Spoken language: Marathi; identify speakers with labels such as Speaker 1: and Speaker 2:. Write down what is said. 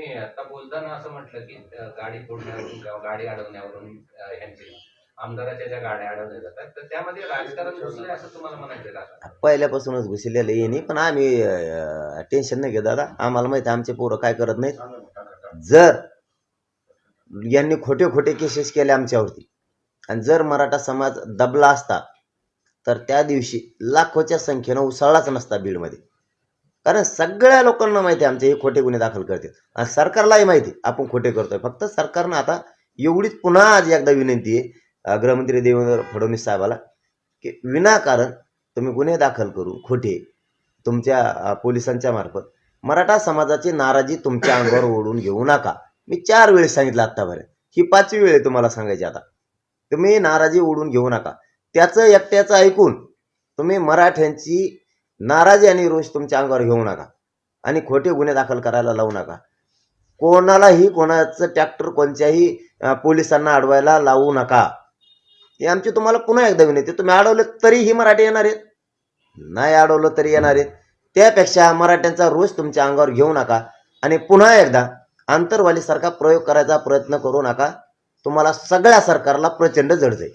Speaker 1: तुम्ही आता बोलताना असं म्हटलं की गाडी फोडण्यावरून किंवा गाडी अडवण्यावरून अ, आमदाराच्या ज्या गाड्या अडवल्या जातात तर त्यामध्ये राजकारण घुसले असं तुम्हाला म्हणायचं का?
Speaker 2: पहिल्यापासूनच घुसलेलं ये पण आम्ही टेन्शन नाही घेत दादा. आम्हाला माहिती आमचे पोरं काय करत नाहीत. जर यांनी खोटे खोटे केसेस केले आमच्यावरती आणि जर मराठा समाज दबला असता तर त्या दिवशी लाखोच्या संख्येनं उसळलाच नसता बीडमध्ये कारण सगळ्या लोकांना माहिती आहे आमचे हे खोटे गुन्हे दाखल करतात. आणि सरकारलाही माहिती आहे आपण खोटे करतोय. फक्त सरकारनं आता एवढीच पुन्हा आज एकदा विनंती आहे गृहमंत्री देवेंद्र फडणवीस साहेबाला की विनाकारण तुम्ही गुन्हे दाखल करून खोटे तुमच्या पोलिसांच्या मार्फत मराठा समाजाची नाराजी तुमच्या अंगावर ओढून घेऊ नका. मी चार वेळेस सांगितलं आत्तापर्यंत. ही पाचवी वेळ आहे तुम्हाला सांगायची आता. तुम्ही नाराजी ओढून घेऊ नका. त्याचं एकट्याचं ऐकून तुम्ही मराठ्यांची नाराजी आणि रोष तुमच्या अंगावर घेऊ नका आणि खोटे गुन्हे दाखल करायला लावू नका. कोणालाही कोणाचं ट्रॅक्टर कोणत्याही पोलिसांना अडवायला लावू नका. हे आमची तुम्हाला पुन्हा एकदा विनंती तुम्ही अडवलं तरीही मराठी येणार आहेत? नाही अडवलं तरी येणार आहेत. त्यापेक्षा मराठ्यांचा रोष तुमच्या अंगावर घेऊ नका आणि पुन्हा एकदा आंतरवालीसारखा प्रयोग करायचा प्रयत्न करू नका. तुम्हाला सगळ्या सरकारला प्रचंड जड जाईल.